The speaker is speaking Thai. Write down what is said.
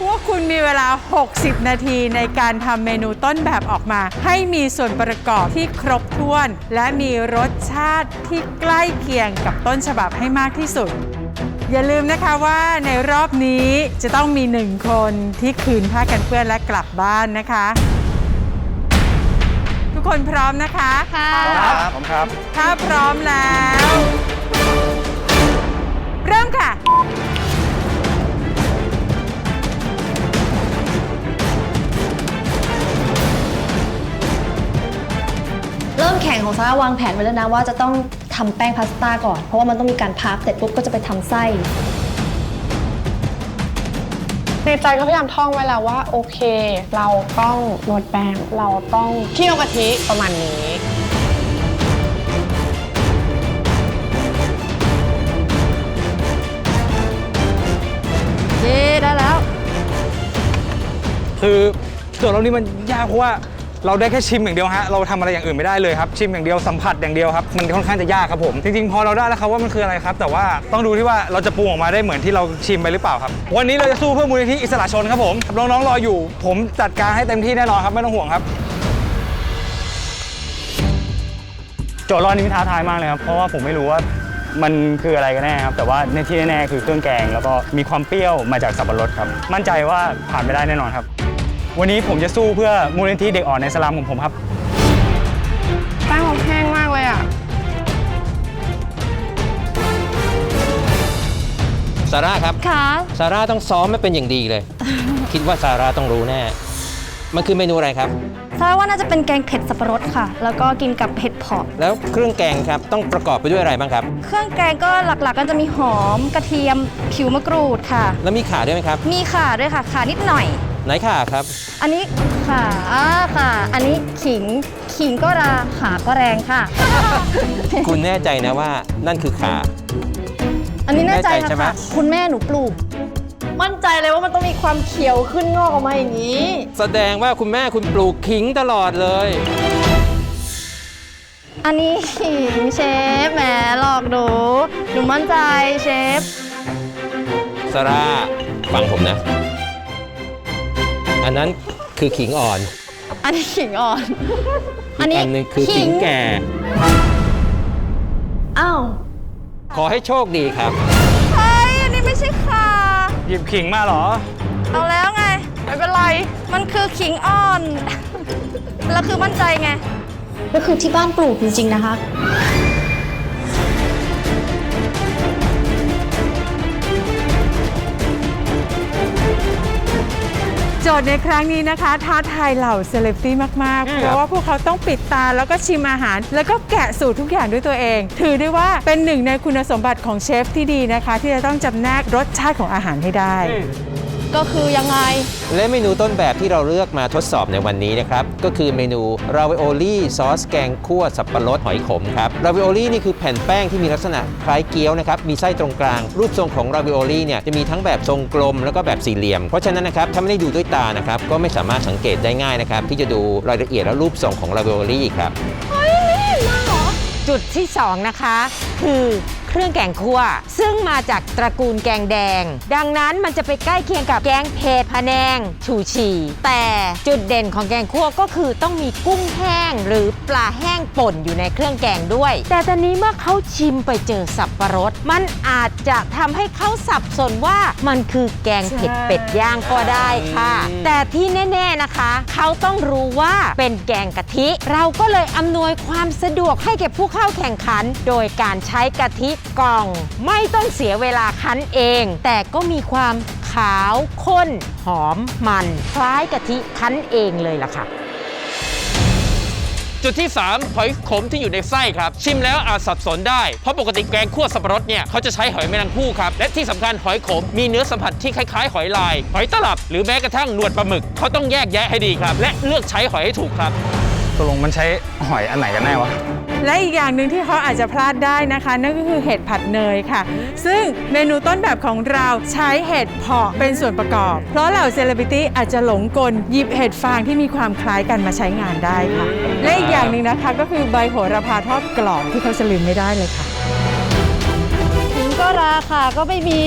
พวกคุณมีเวลา 60 นาทีในการทำเมนูต้นแบบออกมา ให้มีส่วนประกอบที่ครบถ้วน และมีรสชาติที่ใกล้เคียงกับต้นฉบับให้มากที่สุด อย่าลืมนะคะว่าในรอบนี้จะต้องมีหนึ่งคนที่คืนผ้ากันเปื้อนและกลับบ้านนะคะ ทุกคนพร้อมนะคะค่ะครับผมครับ ถ้าพร้อมแล้ว เริ่มค่ะ ข่งของซาร่าวางแผนไว้แล้วนะว่าจะต้องทำแป้งพาสต้าก่อน เพราะว่ามันต้องมีการพับเสร็จปุ๊บก็จะไปทำไส้ ในใจก็พยายามท่องไว้แล้วว่าโอเค เราต้องนวดแป้งเราต้องเคี่ยวกะทิประมาณนี้ เย้ได้แล้ว คือโจทย์เรานี้มันยากเพราะว่า เราได้แค่ชิมอย่างเดียวฮะเราทำอะไรอย่างอื่นไม่ได้เลยครับชิมอย่างเดียวสัมผัสอย่างเดียวครับมันค่อนข้างจะยากครับผมจริงๆพอเราได้แล้วครับว่ามันคืออะไรครับ แต่ว่าต้องดูที่ว่าเราจะปรุงออกมาได้เหมือนที่เราชิมไปหรือเปล่าครับ วันนี้เราจะสู้เพื่อมูลนิธิอิสระชนครับผมน้องๆรออยู่ ผมจัดการให้เต็มที่แน่นอนครับไม่ต้องห่วงครับโจทย์รอบนี้ท้าทายมากเลยครับเพราะว่าผมไม่รู้ว่ามันคืออะไรกันแน่ครับ แต่ว่าในที่แน่ๆคือเครื่องแกง แล้วก็มีความเปรี้ยวมาจากสับปะรดครับ มั่นใจว่าผ่านไปได้แน่นอนครับ วันนี้ผมจะสู้เพื่อมูลนิธิเด็กอ่อนในสลามของผมครับแป้งเราแห้งมากเลยอะ ซาร่าครับ ค่ะ ซาร่าต้องซ้อมไม่เป็นอย่างดีเลย คิดว่าซาร่าต้องรู้แน่ มันคือเมนูอะไรครับ ซาร่าว่าน่าจะเป็นแกงเผ็ดสับปะรดค่ะ แล้วก็กินกับเห็ดเผาะแล้วเครื่องแกงครับต้องประกอบไปด้วยอะไรบ้างครับ เครื่องแกงก็หลักๆ ก็จะมีหอมกระเทียมผิวมะกรูดค่ะ แล้วมีขาด้วยไหมครับ มีข่าด้วยค่ะข่านิดหน่อย ไหนขาครับ อันนี้ข่าอ่าค่ะ อันนี้ขิง ขิงก็ราขาก็แรงค่ะ คุณแน่ใจนะว่านั่นคือขาอันนี้แน่ใจแน่ใจใช่นะไหม คะคุณแม่หนูปลูก มั่นใจเลยว่ามันต้องมีความเขียวขึ้นงอกออกมาอย่างนี้ แสดงว่าคุณแม่คุณปลูกขิงตลอดเลย อันนี้ขิงเชฟแหมหลอกหนูหนูมั่นใจเชฟซาร่าฟังผมนะ อันนั้นคือขิงอ่อน อันนี้ขิงอ่อน อันนี้อันนึงคือขิงแก่ อ้าว ขอให้โชคดีครับ เฮ้ย อันนี้ไม่ใช่ข่าหยิบขิงมาเหรอ เอาแล้วไง ไม่เป็นไร มันคือขิงอ่อน แล้วคือมั่นใจไง ก็คือที่บ้านปลูกจริงๆนะคะ ทย์ในครั้งนี้นะคะท้าทายเหล่าเซเลบริตี้มาก ๆ เพราะว่าพวกเขาต้องปิดตาแล้วก็ชิมอาหาร แล้วก็แกะสูตรทุกอย่างด้วยตัวเอง ถือได้ว่าเป็นหนึ่งในคุณสมบัติของเชฟที่ดีนะคะ ที่จะต้องจำแนกรสชาติของอาหารให้ได้ ก็คือยังไง และเมนูต้นแบบที่เราเลือกมาทดสอบในวันนี้นะครับ ก็คือเมนูราวิโอลี่ซอสแกงคั่วสับปะรดหอยขมครับราวิโอลี่นี่คือแผ่นแป้งที่มีลักษณะคล้ายเกี๊ยวนะครับ มีไส้ตรงกลาง รูปทรงของราวิโอลี่เนี่ยจะมีทั้งแบบทรงกลมแล้วก็แบบสี่เหลี่ยม เพราะฉะนั้นนะครับถ้าไม่ได้ดูด้วยตานะครับก็ไม่สามารถสังเกตได้ง่ายนะครับที่จะดูรายละเอียดและรูปทรงของราวิโอลี่ครับ จุดที่ 2 นะคะ คือ เครื่องแกงคั่ว ซึ่งมาจากตระกูลแกงแดง ดังนั้นมันจะไปใกล้เคียงกับแกงเผ็ดพะแนง ฉูฉี่แต่จุดเด่นของแกงคั่วก็คือต้องมีกุ้งแห้ง หรือปลาแห้งป่นอยู่ในเครื่องแกงด้วย แต่ตอนนี้เมื่อเขาชิมไปเจอสับปะรด มันอาจจะทำให้เขาสับสนว่ามันคือแกงเผ็ดเป็ดย่างก็ได้ค่ะ แต่ที่แน่ๆนะคะ เขาต้องรู้ว่าเป็นแกงกะทิ เราก็เลยอำนวยความสะดวกให้แก่ผู้เข้าแข่งขัน โดยการใช้กะทิกล่องไม่ต้องเสียเวลาคั้นเอง แต่ก็มีความขาวข้น หอมมัน คล้ายกะทิคั้นเองเลยล่ะค่ะ จุดที่ 3 หอยขมที่อยู่ในไส้ครับ ชิมแล้วอาจสับสนได้ เพราะปกติแกงคั่วสับปะรดเนี่ยเขาจะใช้หอยแมลงภู่ครับ และที่สำคัญหอยขมมีเนื้อสัมผัสที่คล้ายๆ หอยลาย หอยตลับ หรือแม้กระทั่งหนวดปลาหมึกเขาต้องแยกแยะให้ดีครับ และเลือกใช้หอยให้ถูกครับ ตกลงมันใช้หอยอันไหนกันแน่วะ และอีกอย่างหนึ่งที่เขาอาจจะพลาดได้นะคะ นั่นก็คือเห็ดผัดเนยค่ะ ซึ่งเมนูต้นแบบของเราใช้เห็ดเผาะเป็นส่วนประกอบ เพราะเหล่าเซเลบริตี้อาจจะหลงกลหยิบเห็ดฟางที่มีความคล้ายกันมาใช้งานได้ค่ะ และอีกอย่างหนึ่งนะคะก็คือใบโหระพาทอดกรอบที่เขาจะลืมไม่ได้เลยค่ะขิงก็ราคาก็ไม่มี